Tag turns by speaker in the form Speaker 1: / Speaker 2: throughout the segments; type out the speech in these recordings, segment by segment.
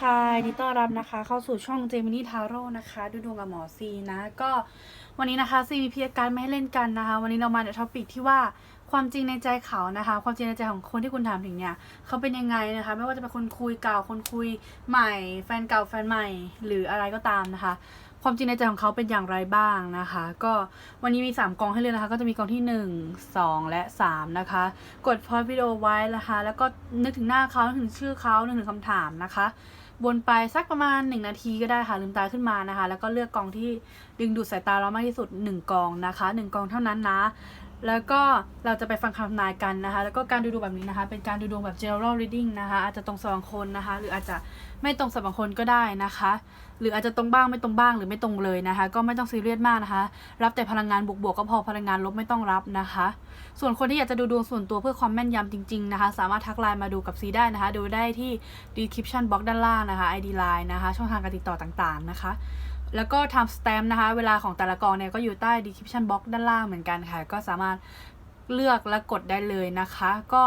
Speaker 1: ค่ะนดีต้อนรับนะคะ เข้าสู่ช่องเจมินี่ทาโร่นะคะ ดูดวงกับหมอซีนะ ก็วันนี้นะคะซีมีเพียการไม่ให้เล่นกันนะคะ วันนี้เรามาในท็อปิกที่ว่าความจริงในใจเขานะคะ ความจริงในใจของคนที่คุณถามถึงเนี่ย เขาเป็นยังไงนะคะ ไม่ว่าจะเป็นคนคุยเก่า คนคุยใหม่ แฟนเก่าแฟนใหม่ หรืออะไรก็ตามนะคะ ความจริงในใจของเขาเป็นอย่างไรบ้างนะคะ ก็วันนี้มี 3กองให้เลือกนะคะ ก็จะมีกองที่ 1 2 และ 3 นะคะ กดพอยวิดีโอไว้นะคะ แล้วก็นึกถึงหน้าเขานึกถึงชื่อเขานึกถึงคำถามนะคะ วนไปสักประมาณ 1 นาทีก็ได้ค่ะลืมตาขึ้นมานะคะ แล้วก็เลือกกองที่ดึงดูดสายตาเรามากที่สุด 1 กองนะคะ 1 กองเท่านั้นนะ แล้วก็เราจะไปฟังคำทนายกันนะคะ แล้วก็การดูดวงแบบนี้นะคะ เป็นการดูดวงแบบ general reading นะคะ อาจจะตรงสำหรับคนนะคะ หรืออาจจะไม่ตรงสำหรับคนก็ได้นะคะ หรืออาจจะตรงบ้างไม่ตรงบ้างหรือไม่ตรงเลยนะคะ ก็ไม่ต้องซีเรียสมากนะคะ รับแต่พลังงานบวกๆก็พอพลังงานลบไม่ต้องรับนะคะ ส่วนคนที่อยากจะดูดวงส่วนตัวเพื่อความแม่นยำจริง ๆนะคะ สามารถทักไลน์มาดูกับซีได้นะคะ ดูได้ที่ description box ด้านล่างนะคะ ID line นะคะ ช่องทางการติดต่อต่างๆนะคะ แล้วก็ time stamp นะคะ เวลาของแต่ละกองเนี่ยก็อยู่ใต้ description box ด้านล่างเหมือนกันค่ะ ก็สามารถเลือกและกดได้เลยนะคะ ก็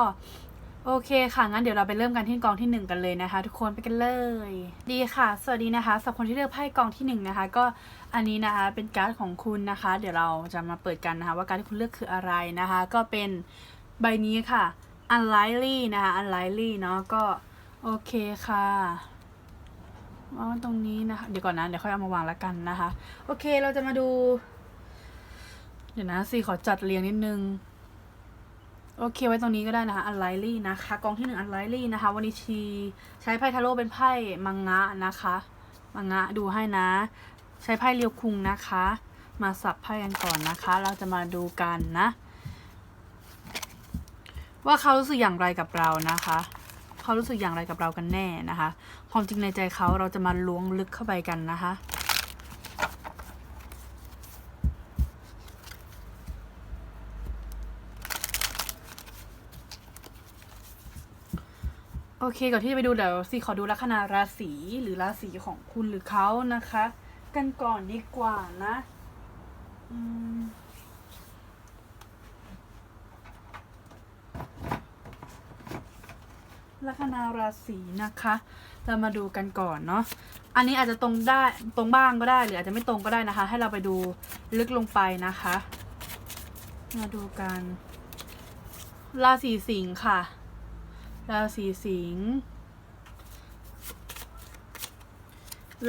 Speaker 1: โอเคค่ะ งั้นเดี๋ยวเราไปเริ่มกันที่กองที่หนึ่งกันเลยนะคะ ทุกคนไปกันเลย ดีค่ะ สวัสดีนะคะสำหรับคนที่เลือกไพ่กองที่หนึ่งนะคะ ก็อันนี้นะคะเป็นการ์ดของคุณนะคะ เดี๋ยวเราจะมาเปิดกันนะคะ ว่าการ์ดที่คุณเลือกคืออะไรนะคะ ก็เป็นใบนี้ค่ะ unlikely นะคะ unlikely เนาะก็โอเคค่ะ วางตรงนี้นะคะ เดี๋ยวก่อนนะ เดี๋ยวค่อยเอามาวางแล้วกันนะคะ โอเค เราจะมาดู เดี๋ยวนะสิขอจัดเรียงนิดนึง โอเค ไว้ตรงนี้ก็ได้นะคะ unlikely นะคะ กองที่หนึ่ง unlikely นะคะ วันนี้ชีใช้ไพ่ทาโร่เป็นไพ่มังงะนะคะ มังงะดูให้นะ ใช้ไพ่เรียวคุงนะคะ มาสับไพ่กันก่อนนะคะ เราจะมาดูกันนะ ว่าเขารู้สึกอย่างไรกับเรานะคะ เขารู้สึกอย่างไรกับเรากันแน่นะคะ ความจริงในใจเขาเราจะมาล้วงลึกเข้าไปกันนะคะโอเคก่อนที่จะไปดูเดี๋ยวสิขอดูลัคนาราศีหรือราศีของคุณหรือเขานะคะ กันก่อนดีกว่านะ อืม ลัคนาราศีนะคะ เรามาดูกันก่อนเนาะ อันนี้อาจจะตรงได้ตรงบ้างก็ได้หรืออาจจะไม่ตรงก็ได้นะคะ ให้เราไปดูลึกลงไปนะคะ มาดูกัน ราศีสิงค์ค่ะ ราศีสิงห์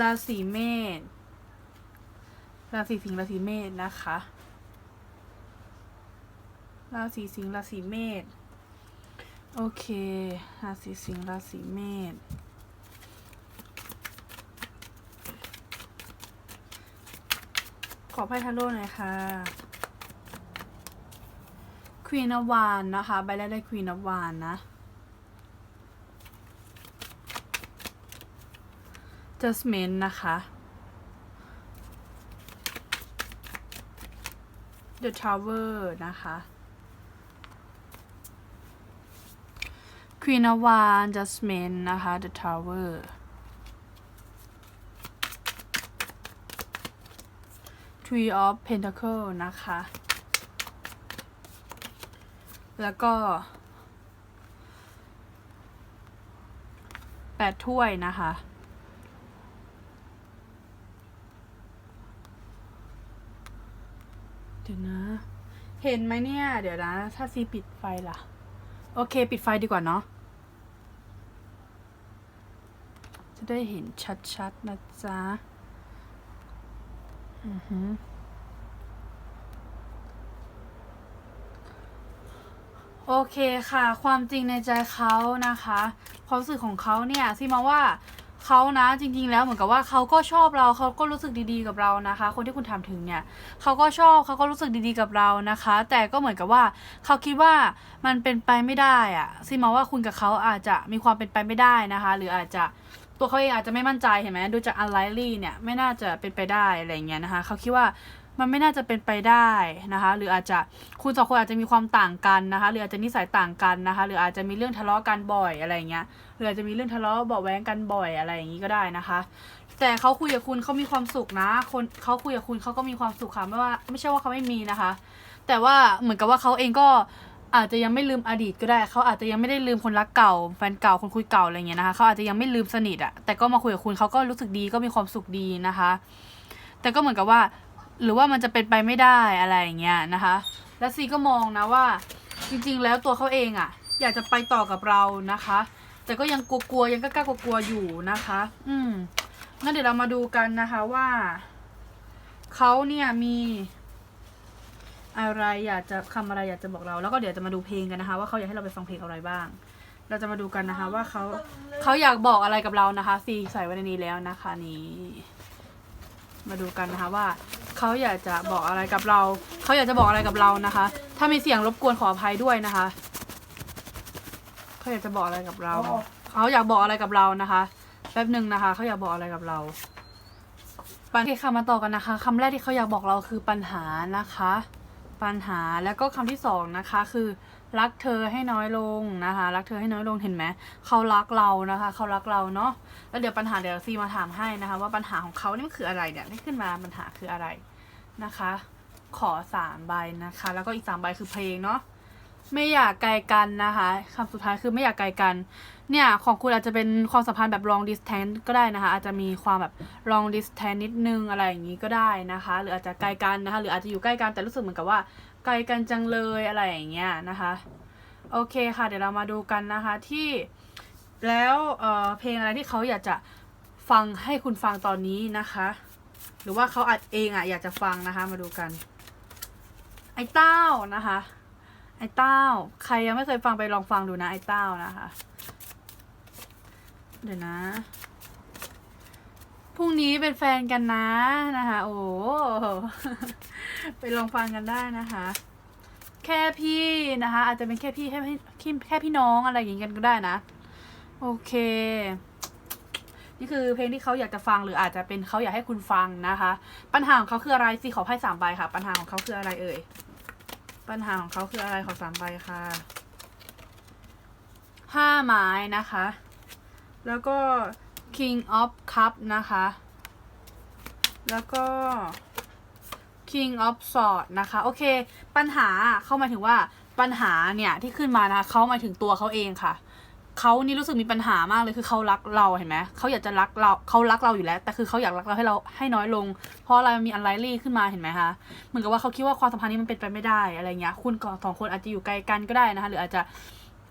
Speaker 1: ราศีเมษ ราศีสิงห์ราศีเมษนะคะ ราศีสิงห์ราศีเมษ โอเค ราศีสิงห์ราศีเมษขอไพ่ทาโร่หน่อยค่ะควีนวานนะคะ ใบแรกได้ควีนวานนะ Jasmine นะคะ The Tower นะคะ Queen of Wands Jasmine นะคะ The Tower Three of Pentacle นะคะ แล้วก็แปดถ้วยนะคะ เดี๋ยวนะ เห็นไหมเนี่ย เดี๋ยวนะ ถ้าซีปิดไฟล่ะ โอเค ปิดไฟดีกว่าเนาะ จะ ได้เห็นชัดๆนะจ๊ะ อือหือโอเคค่ะ ความจริงในใจเขานะคะ ความรู้สึกของเขาเนี่ยซีมองว่าเขานะจริง ๆ แล้วเหมือนกับว่าเขาก็ชอบเราเขาก็รู้สึกดีๆกับเรานะคะ คนที่คุณถามถึงเนี่ยเขาก็ชอบเขาก็รู้สึกดีๆกับเรานะคะ แต่ก็เหมือนกับว่าเขาคิดว่ามันเป็นไปไม่ได้อะซีมองว่าคุณกับเขาอาจจะมีความเป็นไปไม่ได้นะคะ หรืออาจจะ ตัวเขาเองอาจจะไม่มั่นใจเห็นไหมดูจาก unlikely เนี่ยไม่น่าจะเป็นไปได้อะไรเงี้ยนะคะเขาคิดว่ามันไม่น่าจะเป็นไปได้นะคะ หรืออาจจะคุณสองคนอาจจะมีความต่างกันนะคะ หรืออาจจะนิสัยต่างกันนะคะ หรืออาจจะมีเรื่องทะเลาะกันบ่อยอะไรเงี้ยหรืออาจจะมีเรื่องทะเลาะเบาแว้งกันบ่อยอะไรอย่างงี้ก็ได้นะคะ แต่เขาคุยกับคุณเขามีความสุขนะ คนเขาคุยกับคุณเขาก็มีความสุขค่ะไม่ว่าไม่ใช่ว่าเขาไม่มีนะคะ แต่ว่าเหมือนกับว่าเขาเองก็ อาจจะยังไม่ลืมอดีตก็ได้ เขาอาจจะยังไม่ได้ลืมคนรักเก่า แฟนเก่าคนคุยเก่าอะไรเงี้ยนะคะเขาอาจจะยังไม่ลืมสนิทอะแต่ก็มาคุยกับคุณเขาก็รู้สึกดีก็มีความสุขดีนะคะ แต่ก็เหมือนกับว่า หรือว่ามันจะเป็นไปไม่ได้อะไรอย่างเงี้ยนะคะ และซีก็มองนะว่า จริงๆ แล้วตัวเขาเองอะอยากจะไปต่อกับเรานะคะ แต่ก็ยังกลัวๆยังกล้ากลัวๆอยู่นะคะ อืมงั้นเดี๋ยวเรามาดูกันนะคะว่าเขาเนี่ยมี อะไรอยากจะคำอะไรอยากจะบอกเรา แล้วก็เดี๋ยวจะมาดูเพลงกันนะคะ ว่าเขาอยากให้เราไปฟังเพลงอะไรบ้าง เราจะมาดูกันนะคะว่าเขาเขาอยากบอกอะไรกับเรานะคะซีใส่ไว้ในนี้แล้วนะคะนี้มาดูกันนะคะว่าเขาอยากจะบอกอะไรกับเรา เขาอยากจะบอกอะไรกับเรานะคะ ถ้ามีเสียงรบกวนขออภัยด้วยนะคะเขาอยากจะบอกอะไรกับเรา เขาอยากบอกอะไรกับเรานะคะแป๊บหนึ่งนะคะเขาอยากบอกอะไรกับเราปัญหาค่ะมาต่อกันนะคะคำแรกที่เขาอยากบอกเราคือปัญหานะคะ ปัญหาแล้วก็คำที่สองนะคะคือรักเธอให้น้อยลงนะคะ รักเธอให้น้อยลงเห็นไหมเขารักเรานะคะ เขารักเราเนาะแล้วเดี๋ยวปัญหาเดี๋ยวซีมาถามให้นะคะ ว่าปัญหาของเขานี่มันคืออะไรเนี่ยที่ขึ้นมาปัญหาคืออะไรนะคะ ขอสามใบนะคะ แล้วก็อีกสามใบคือเพลงเนาะ ไม่อยากไกลกันนะคะคำสุดท้ายคือไม่อยากไกลกัน เนี่ยของคุณอาจจะเป็นความสัมพันธ์แบบ long distance ก็ได้นะคะ อาจจะมีความแบบ long distance นิดนึงอะไรอย่างนี้ก็ได้นะคะ หรืออาจจะไกลกันนะคะ หรืออาจจะอยู่ใกล้กันแต่รู้สึกเหมือนกับว่า ไกลกันจังเลยอะไรอย่างเงี้ยนะคะ โอเคค่ะ เดี๋ยวเรามาดูกันนะคะที่แล้วเเพลงอะไรที่เขาอยากจะฟังให้คุณฟังตอนนี้นะคะ หรือว่าเขาอัดเองอะอยากจะฟังนะคะ มาดูกัน ไอ้เต้านะคะ ไอ้เต้า ใครยังไม่เคยฟังไปลองฟังดูนะไอ้เต้านะคะ เดี๋ยวนะ พรุ่งนี้เป็นแฟนกันนะนะคะ โอ้ไปลองฟังกันได้นะคะ แค่พี่นะคะ อาจจะเป็นแค่พี่แค่พี่แค่พี่น้องอะไรอย่างงี้กันก็ได้นะ โอเค นี่คือเพลงที่เขาอยากจะฟังหรืออาจจะเป็นเขาอยากให้คุณฟังนะคะ ปัญหาของเขาคืออะไรสิขอไพ่สามใบค่ะ ปัญหาของเขาคืออะไรเอ่ย ปัญหาของเขาคืออะไรขอสามใบค่ะห้าไม้นะคะ แล้วก็ King of Cup นะคะ แล้วก็ King of sword นะคะ โอเค ปัญหาเข้ามาถึงว่าปัญหาเนี่ยที่ขึ้นมานะเขามาถึงตัวเขาเองค่ะ เขานี่รู้สึกมีปัญหามากเลยคือเขารักเราเห็นไหมเขาอยากจะรักเราเขารักเราอยู่แล้ว แต่คือเขาอยากรักเราให้เราให้น้อยลง เพราะอะไรมันมีอันไลลี่ขึ้นมาเห็นไหมคะเหมือนกับว่าเขาคิดว่าความสัมพันธ์นี้มันเป็นไปไม่ได้อะไรเงี้ยคุณสองคนอาจจะอยู่ไกลกันก็ได้นะคะ หรืออาจจะ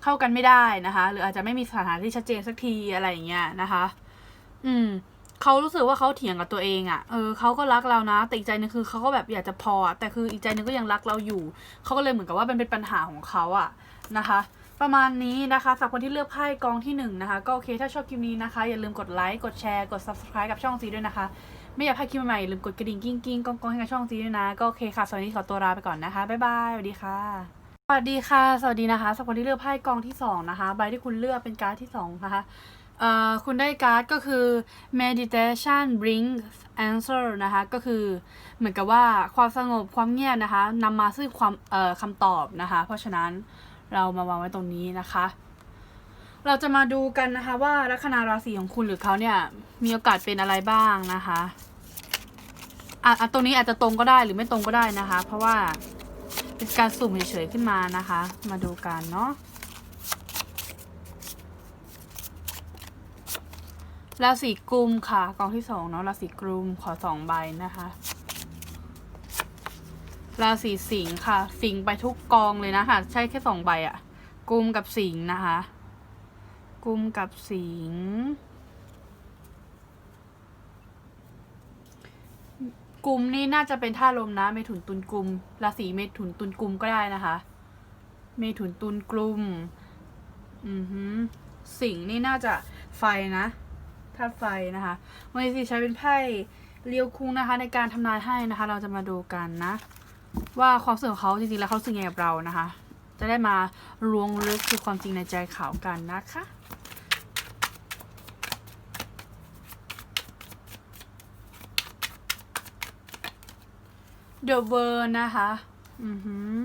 Speaker 1: เข้ากันไม่ได้นะคะ หรืออาจจะไม่มีสถานะที่ชัดเจนสักทีอะไรอย่างเงี้ยนะคะ อืมเขารู้สึกว่าเขาเถียงกับตัวเองอะ่ะ เออเขาก็รักเรานะ แต่อีกใจนึงคือเขาก็แบบอยากจะพอ แต่คืออีกใจนึงก็ยังรักเราอยู่ เขาก็เลยเหมือนกับว่าเป็นเป็นปัญหาของเขาอะนะคะ ประมาณนี้นะคะสำหรับคนที่เลือกไพ่กองที่หนึ่งนะคะ ก็โอเคถ้าชอบคลิปนี้นะคะ อย่าลืมกดไลค์กดแชร์กด subscribe กับช่องซีด้วยนะคะ ไม่อยากให้คลิปใหม่ๆลืมกดกระดิ่งกิ้งกิ้งกองกองให้กับช่องซีด้วยนะ ก็โอเคค่ะสวัสดีขอตัวลาไปก่อนนะคะบ๊ายบายสวัสดีค่ะสวัสดีค่ะ สวัสดีนะคะสำหรับคนที่เลือกไพ่กองที่สองนะคะใบที่คุณเลือกเป็นการ์ดที่สองนะคะเอ่อคุณได้การ์ดก็คือ meditation brings answer นะคะ ก็คือเหมือนกับว่าความสงบความเงียบนะคะนำมาซึ่งความเอ่อคำตอบนะคะ เพราะฉะนั้น เรามาวางไว้ตรงนี้นะคะ เราจะมาดูกันนะคะ ว่าลัคนาราศีของคุณหรือเขาเนี่ย มีโอกาสเป็นอะไรบ้างนะคะอะอะตรงนี้อาจจะตรงก็ได้หรือไม่ตรงก็ได้นะคะ เพราะว่าเป็นการสุ่มเฉยๆขึ้นมานะคะ มาดูกันเนาะราศีกุมค่ะกองที่สองเนาะราศีกุมขอสองใบนะคะ ราศีสิงห์ค่ะ สิงห์ไปทุกกองเลยนะคะ ใช่แค่สองใบอะกุมกับสิงห์นะคะ กุมกับสิงห์กุมนี่น่าจะเป็นท่าลมนะ เมถุนตุลกุม ราศีเมถุนตุลกุมก็ได้นะคะ เมถุนตุลกุม อือหือสิงห์นี่น่าจะไฟนะธาตุไฟนะคะวันนี้สิใช้เป็นไพ่เลียวคุงนะคะ ในการทำนายให้นะคะ เราจะมาดูกันนะ ว่าความรู้สึกของเขาจริงๆแล้วเขารู้สึกยังไงกับเรานะคะ จะได้มาล้วงลึกคือความจริงในใจเขากันนะคะ The World นะคะ อือหือ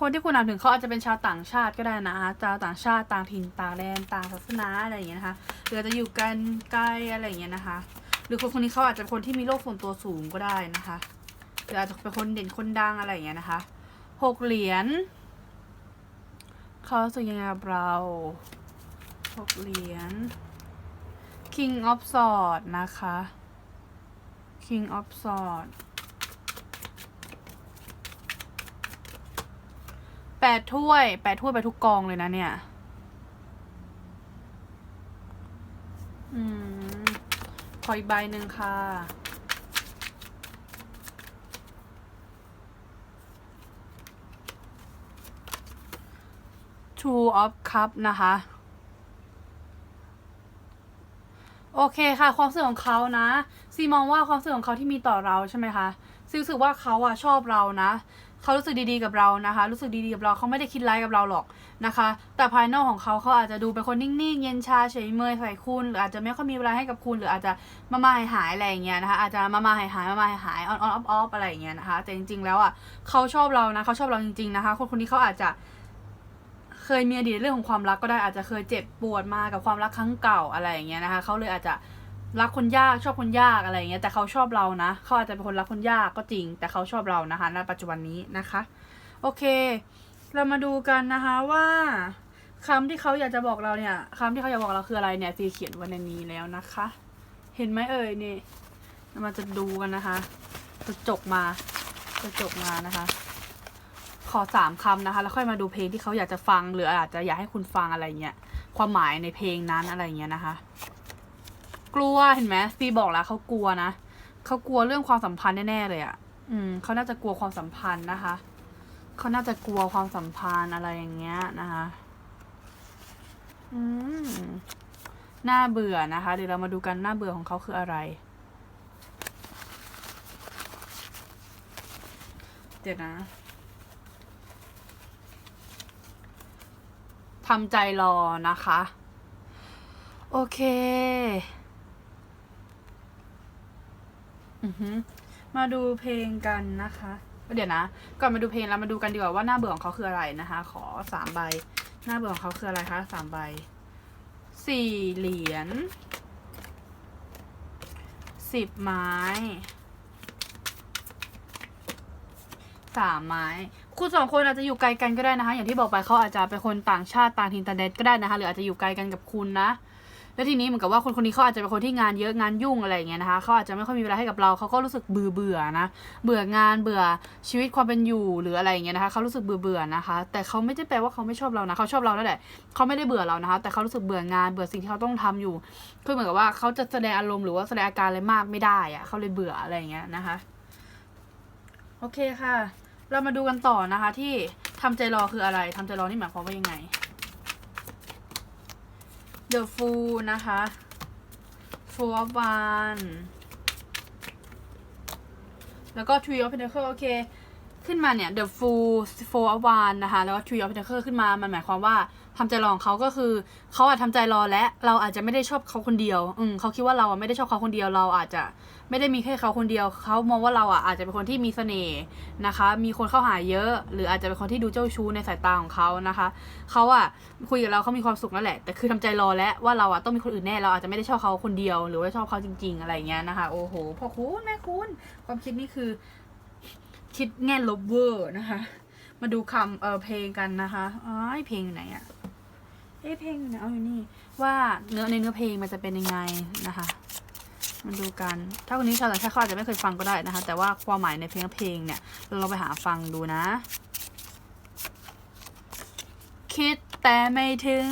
Speaker 1: คนที่คุณอ่านถึงเขาอาจจะเป็นชาวต่างชาติก็ได้นะคะชาวต่างชาติต่างถิ่นต่างแดนต่างศาสนาอะไรอย่างเงี้ยนะคะหรือจะอยู่กันไกล้อะไรอย่างเงี้ยนะคะ หรือคนคนนี้เขาอาจจะเป็นคนที่มีโลกส่วนตัวสูงก็ได้นะคะ รืออาจจะเป็นคนเด่นคนดังอะไรอย่างเงี้ยนะคะหกเหรียญเขาสึกยังไงเราหกเหรียญ King of Swords นะคะ King of Swords แปดถ้วยแปดถ้วยไปทุกกองเลยนะเนี่ยอืมขออีกใบหนึ่งค่ะ Two of Cup นะคะ โอเคค่ะ ความรู้สึกของเขานะ ซีมองว่าความรู้สึกของเขาที่มีต่อเราใช่ไหมคะซีรู้สึกว่าเขาอะชอบเรานะเขารู้สึกดีๆกับเรานะคะ รู้สึกดีๆกับเราเขาไม่ได้คิดร้ายกับเราหรอกนะคะ แต่ภายนอกของเขาเขาอาจจะดูเป็นคนนิ่งๆ เย็นชาเฉยเมยใส่คุณหรืออาจจะไม่ค่อยมีเวลาให้กับคุณ หรืออาจจะมามาหายหายๆอะไรอย่างเงี้ยนะคะอาจจะมามาหายหายๆมามาหายหายออนออนออฟออฟอะไรอย่างเงี้ยนะคะแต่จริงๆแล้วอะเขาชอบเรานะเขาชอบเราจริง ๆนะคะ คนคนนี้เขาอาจจะ เคยมีอดีตเรื่องของความรักก็ได้อาจจะเคยเจ็บปวดมากับความรักครั้งเก่าอะไรอย่างเงี้ยนะคะเขาเลยอาจจะรักคนยากชอบคนยากอะไรอย่างเงี้ยแต่เขาชอบเรานะเขาอาจจะเป็นคนรักคนยากก็จริง แต่เขาชอบเรานะคะณปัจจุบันนี้นะคะ โอเค เรามาดูกันนะคะว่าคำที่เขาอยากจะบอกเราเนี่ยคำที่เขาอยากบอกเราคืออะไรเนี่ยซีเขียนไว้ในนี้แล้วนะคะ เห็นไหมเอ่ยนี่เรามาจะดูกันนะคะจะจกมาจะจกมานะคะ ขอสามคำนะคะ แล้วค่อยมาดูเพลงที่เขาอยากจะฟังหรืออาจจะอยากให้คุณฟังอะไรเงี้ยความหมายในเพลงนั้นอะไรเงี้ยนะคะ กลัวเห็นไหมซีบอกแล้วเขากลัวนะเขากลัวเรื่องความสัมพันธ์แน่ๆเลยอะ่ะ อืมเขาน่าจะกลัวความสัมพันธ์นะคะเขาน่าจะกลัวความสัมพันธ์อะไรอย่างเงี้ยนะคะ อืมน่าเบื่อนะคะ เดี๋ยวเรามาดูกันหน้าเบื่อของเขาคืออะไร เดี๋ยวนะ ทำใจรอนะคะ โอเคอมาดูเพลงกันนะคะ เดี๋ยวนะ ก่อนมาดูเพลงเรามาดูกันดีกว่าว่าหน้าเบื่อของเขาคืออะไรนะคะ ขอสามใบ หน้าเบื่อของเขาคืออะไรคะสามใบ สี่เหรียญสิบไม้ สามไม้ คุณสองคนอาจจะอยู่ไกลกันก็ได้นะคะ อย่างที่บอกไปเขาอาจจะเป็นคนต่างชาติต่างถิ่นต่างแดนก็ได้นะคะ หรืออาจจะอยู่ไกลกันกับคุณนะ แล้วทีนี้เหมือนกับว่าคนคนนี้เขาอาจจะเป็นคนที่งานเยอะงานยุ่งอะไรอย่างเงี้ยนะคะเขาอาจจะไม่ค่อยมีเวลาให้กับเราเขาก็รู้สึกเบื่อเบื่อนะ เบื่องานเบื่อชีวิตความเป็นอยู่หรืออะไรอย่างเงี้ยนะคะเขารู้สึกเบื่อเบื่อนะคะ แต่เขาไม่ได้แปลว่าเขาไม่ชอบเรานะเขาชอบเราแล้วแหละเขาไม่ได้เบื่อเรานะคะ แต่เขารู้สึกเบื่องานเบื่อสิ่งที่เขาต้องทำอยู่คือเหมือนกับว่าเขาจะแสดงอารมณ์หรือว่าแสดงอาการอะไรมากไม่ได้อะเขาเลยเบื่ออะไรอย่างเงี้ยนะคะ โอเคค่ะ เรามาดูกันต่อนะคะที่ทำใจรอคืออะไรทำใจรอนี่หมายความว่ายังไง The Fool นะคะ Four of One แล้วก็ Three of Pentacles โอเค ขึ้นมาเนี่ย The Fool Four of One นะคะ แล้วก็ Three of Pentacles ขึ้นมา มันหมายความว่า ทำใจรอของเขาก็คือเขาอาจทำใจรอและเราอาจจะไม่ได้ชอบเขาคนเดียว อืมเขาคิดว่าเราอะไม่ได้ชอบเขาคนเดียวเราอาจจะไม่ได้มีแค่เขาคนเดียวเขามองว่าเราอะอาจจะเป็นคนที่มีเสน่ห์นะคะ มีคนเข้าหาเยอะ หรืออาจจะเป็นคนที่ดูเจ้าชู้ในสายตาของเขานะคะเขาอะคุยกับเราเขามีความสุขนั่นแหละ แต่คือทำใจรอแล้วว่าเราอะต้องมีคนอื่นแน่เราอาจจะไม่ได้ชอบเขาคนเดียว หรือว่าชอบเขาจริง ๆ อะไรอย่างเงี้ยนะคะ โอ้โหพ่อคุณแม่คุณความคิดนี่คือ คิดแง่ลบเวอร์นะคะ มาดูคำเออเพลงกันนะคะอ๋อเพลงไหนอะ เอ้เพลงอยู่ไหนเอาอยู่นี่ ว่าเนื้อในเนื้อเพลงมันจะเป็นยังไงนะคะมาดูกัน ถ้าคนนี้ชาวต่างชาติเขาอาจจะไม่เคยฟังก็ได้นะคะ แต่ว่าความหมายในเพลงเพลงเนี่ยเราไปหาฟังดูนะ คิดแต่ไม่ถึง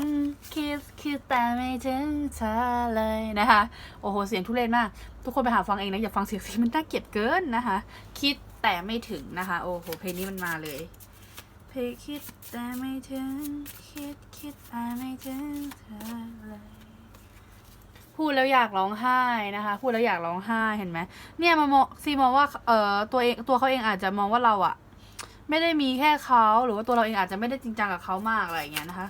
Speaker 1: คิดคิดแต่ไม่ถึงเธอเลยนะคะ โอ้โห เสียงทุเรศมาก ทุกคนไปหาฟังเองนะ อย่าฟังเสียงสิมันน่าเกลียดเกินนะคะ คิดแต่ไม่ถึงนะคะ โอ้โห เพลงนี้มันมาเลย เพลงคิดแต่ไม่ถึง คิดคิดแต่ไม่ถึงเธอเลย พูดแล้วอยากร้องไห้นะคะ พูดแล้วอยากร้องไห้เห็นไหมเนี่ยมามองซีมองว่าเอ่อตัวเองตัวเขาเองอาจจะมองว่าเราอะไม่ได้มีแค่เขาหรือว่าตัวเราเองอาจจะไม่ได้จริงจังกับเขามากอะไรอย่างเงี้ยนะคะ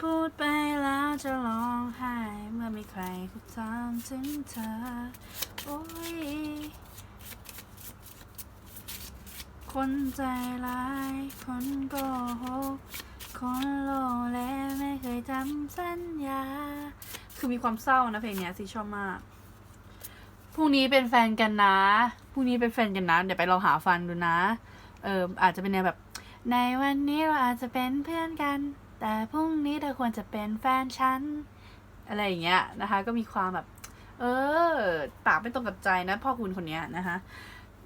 Speaker 1: พูดไปแล้วจะร้องไห้เมื่อมีใครเขาถามถึงเธอโอ้ย คนใจร้าย คนโกหก คนโลเลไม่เคยจำสัญญา คือมีความเศร้านะเพลงเนี้ยซีชอบมาก พรุ่งนี้เป็นแฟนกันนะ พรุ่งนี้เป็นแฟนกันนะ เดี๋ยวไปลองหาฟังดูนะ เอออาจจะเป็นแนวแบบ ในวันนี้เราอาจจะเป็นเพื่อนกัน แต่พรุ่งนี้เธอควรจะเป็นแฟนฉัน อะไรอย่างเงี้ยนะคะ ก็มีความแบบ เออ ปากไม่ตรงกับใจนะพ่อคุณคนเนี้ยนะคะ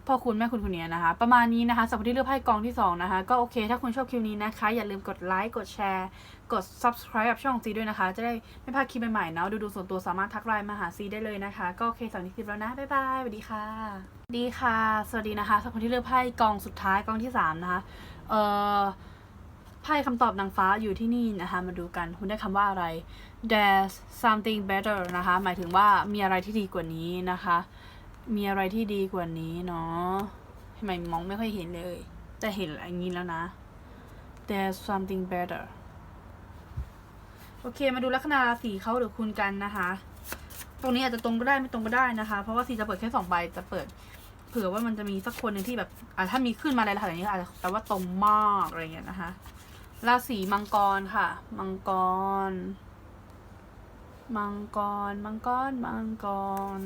Speaker 1: พ่อคุณแม่คุณคนเนี้ยนะคะ ประมาณนี้นะคะสำหรับที่เลือกไพ่กองที่สองนะคะ ก็โอเค ถ้าคุณชอบคลิปนี้นะคะ อย่าลืมกดไลค์กดแชร์ กด subscribe กับช่องซีด้วยนะคะ จะได้ไม่พลาดคลิปใหม่ๆเนาะดูดูส่วนตัวสามารถทักไลน์มาหาซีได้เลยนะคะ ก็โอเคสำหรับคลิปแล้วนะ บ๊ายบายสวัสดีค่ะ ดีค่ะ สวัสดีนะคะสำหรับคนที่เลือกไพ่กองสุดท้ายกองที่สามนะคะเอ่อไพ่คำตอบนางฟ้าอยู่ที่นี่นะคะ มาดูกันคุณได้คำว่าอะไร there's something better นะคะ หมายถึงว่ามีอะไรที่ดีกว่านี้นะคะ มีอะไรที่ดีกว่านี้เนาะทำไมมองไม่ค่อยเห็นเลย แต่เห็นอย่างนี้แล้วนะ there's something better โอเค มาดูลัคนาราศีเขาหรือคุณกันนะคะ ตรงนี้อาจจะตรงก็ได้ไม่ตรงก็ได้นะคะ เพราะว่าซีจะเปิดแค่สองใบ จะเปิด เผื่อว่ามันจะมีสักคนหนึ่งที่แบบอะถ้ามีขึ้นมาอะไรขนาดนี้อาจจะแปลว่าตรงมากอะไรเงี้ยนะคะ ราศีมังกรค่ะ มังกร มังกร มังกร มังกร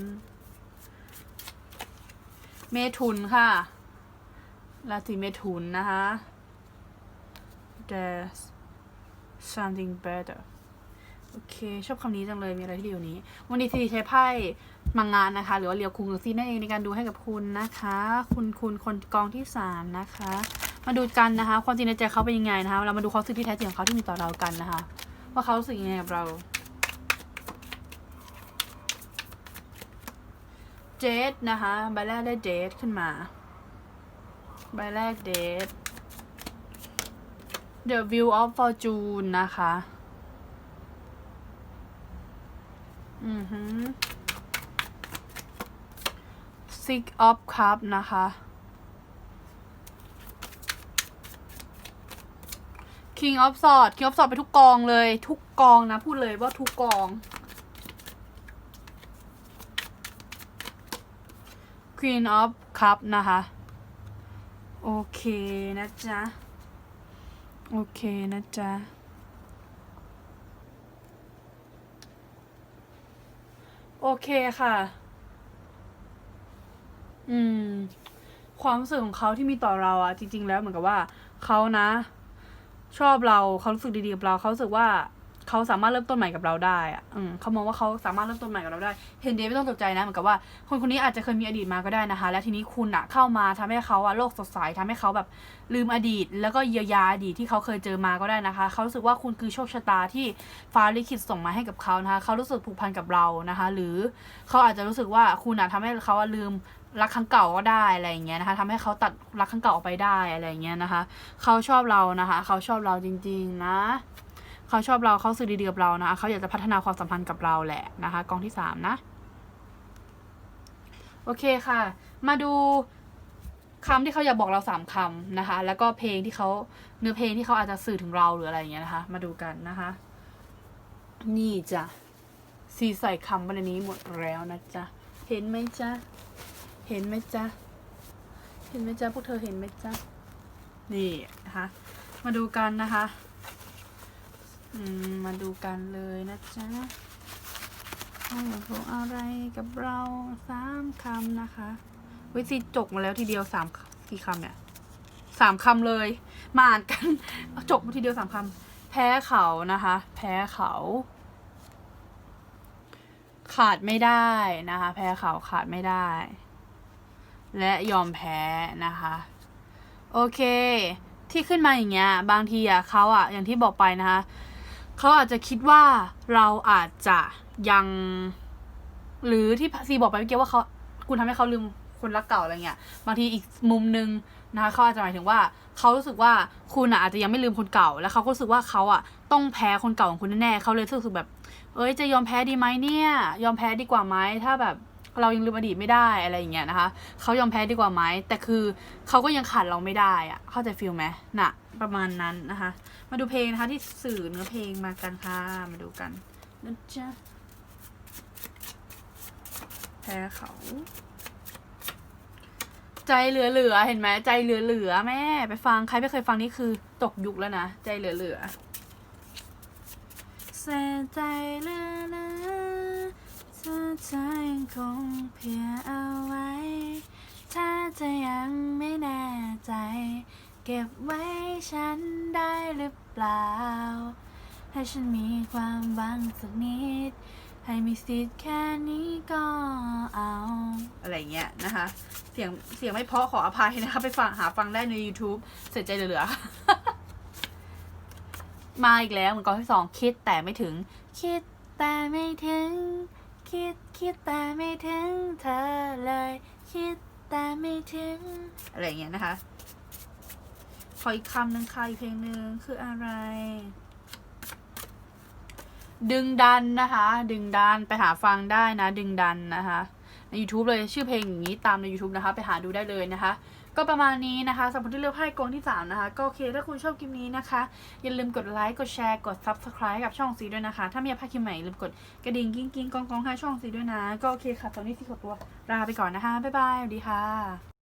Speaker 1: เมถุนค่ะ ราศีเมถุนนะคะ there's something better โอเค ชอบคำนี้จังเลย มีอะไรที่ดีกว่านี้ วันนี้ซีใช้ไพ่มังงานนะคะ หรือว่าเรียวคุงซีนั่นเองในการดูให้กับคุณนะคะ คุณคุณคนกองที่สามนะคะ มาดูกันนะคะ ความจริงในใจเขาเป็นยังไงนะคะ เรามาดูความรู้สึกที่แท้จริงของเขาที่มีต่อเรากันนะคะ ว่าเขารู้สึกยังไงกับเรา เจดนะคะ ใบแรกได้เจดขึ้นมา ใบแรกเดท The View of Fortune นะคะ อือฮึ Six of Cup นะคะ King of Swords King of Swords ไปทุกกองเลย ทุกกองนะ พูดเลยว่าทุกกอง Queen of Cup นะคะ โอเคนะจ๊ะ โอเคนะจ๊ะ โอเคค่ะ อืม ความรู้สึกของเขาที่มีต่อเราอะจริง ๆ แล้วเหมือนกับว่าเขานะ ชอบเราเขารู้สึกดีๆกับเราเขารู้สึกว่า เขาสามารถเริ่มต้นใหม่กับเราได้อะอืมเขามองว่าเขาสามารถเริ่มต้นใหม่กับเราได้เห็นเดย์ไม่ต้องตกใจนะ เหมือนกับว่าคนคนนี้อาจจะเคยมีอดีตมาก็ได้นะคะ และทีนี้คุณอะเข้ามาทำให้เขาอะโลกสดใสทำให้เขาแบบลืมอดีต แล้วก็เยียวยาอดีตที่เขาเคยเจอมาก็ได้นะคะ เขารู้สึกว่าคุณคือโชคชะตาที่ฟ้าลิขิตส่งมาให้กับเขานะคะ เขารู้สึกผูกพันกับเรานะคะ หรือเขาอาจจะรู้สึกว่าคุณอะทำให้เขาอะลืมรักครั้งเก่าก็ได้อะไรอย่างเงี้ยนะคะทำให้เขาตัดรักครั้งเก่าออกไปได้อะไรอย่างเงี้ยนะคะ เขาชอบเรานะคะ เขาชอบเราจริง ๆ นะ เขาชอบเราเขาสื่อดีๆกับเรานะเขาอยากจะพัฒนาความสัมพันธ์กับเราแหละนะคะกองที่สามนะ โอเคค่ะ มาดูคำที่เขาอยากบอกเราสามคำนะคะ แล้วก็เพลงที่เขาเนื้อเพลงที่เขาอาจจะสื่อถึงเราหรืออะไรอย่างเงี้ยนะคะ มาดูกันนะคะ นี่จ้ะสีใส่คำไปในนี้หมดแล้วนะจ๊ะเห็นไหมจ๊ะเห็นไหมจ๊ะเห็นไหมจ๊ะพวกเธอเห็นไหมจ๊ะนี่นะคะมาดูกันนะคะ มาดูกันเลยนะจ๊ะเขาบอกอะไรกับเราสามคำนะคะวิซีจกมาแล้วทีเดียวสามกี่คำเนี่ยสามคำเลย มาอ่านกันจกมาทีเดียวสามคำแพ้เขานะคะ แพ้เขา ขาดไม่ได้นะคะ แพ้เขาขาดไม่ได้ และยอมแพ้นะคะ โอเค ที่ขึ้นมาอย่างเงี้ย บางทีอะเขาอะอย่างที่บอกไปนะคะ เขาอาจจะคิดว่าเราอาจจะยัง หรือที่ซีบอกไปเมื่อกี้ว่าเขาคุณทำให้เขาลืมคนรักเก่าอะไรเงี้ยบางทีอีกมุมนึงนะคะเขาอาจจะหมายถึงว่าเขารู้สึกว่าคุณอะอาจจะยังไม่ลืมคนเก่า แล้วเขาก็รู้สึกว่าเขาอะต้องแพ้คนเก่าของคุณแน่ๆเขาเลยรู้สึกแบบ เอ้ยจะยอมแพ้ดีไหมเนี่ย ยอมแพ้ดีกว่าไหมถ้าแบบเรายังลืมอดีตไม่ได้อะไรอย่างเงี้ยนะคะเขายอมแพ้ดีกว่าไหมแต่คือเขาก็ยังขาดเราไม่ได้อะเข้าใจฟิลไหมน่ะ ประมาณนั้นนะคะ มาดูเพลงนะคะที่สื่อเนื้อเพลงมากันค่ะ มาดูกันนะจ๊ะแพ้เขา ใจเหลือๆเห็นไหมใจเหลือๆแม่ ไปฟังใครไม่เคยฟังนี่คือตกยุคแล้วนะ ใจเหลือๆเสียใจเหลือๆเธอจะยังคงเพียเอาไว้ ถ้าจะยังไม่แน่ใจ เก็บไว้ฉันได้หรือเปเปล่า ให้ฉันมีความหวังสักนิด ให้มีสิทธิ์แค่นี้ก็เอา อะไรเงี้ยนะคะ เสียงเสียงไม่เพราะขออภัยนะคะ ไปฟังหาฟังได้ใน YouTube เสียใจเหลือๆ มาอีกแล้วเหมือนกองที่สองคิดแต่ไม่ถึง คิดแต่ไม่ถึง คิดคิดแต่ไม่ถึงเธอเลย คิดแต่ไม่ถึง อะไรอย่างเงี้ยนะคะข ออีกคำหนึ่งค่ะอีกเพลงหนึ่งคืออะไร ดึงดันนะคะ ดึงดันไปหาฟังได้นะ ดึงดันนะคะใน YouTube เลยชื่อเพลงอย่างนี้ตามใน YouTube นะคะ ไปหาดูได้เลยนะคะ ก็ประมาณนี้นะคะสำหรับคนที่เลือกไพ่กองที่ 3 นะคะ ก็โอเค ถ้าคุณชอบคลิปนี้นะคะ อย่าลืมกดไลค์กดแชร์กด Subscribe กับช่องซีด้วยนะคะ ถ้ามีอะไรคลิปใหม่อย่าลืมกดกระดิ่งกิ้งกิ้งกองกองให้ช่องซีด้วยนะ ก็โอเคค่ะตอนนี้ซีขอตัวลาไปก่อนนะคะบ๊ายบายสวัสดีค่ะ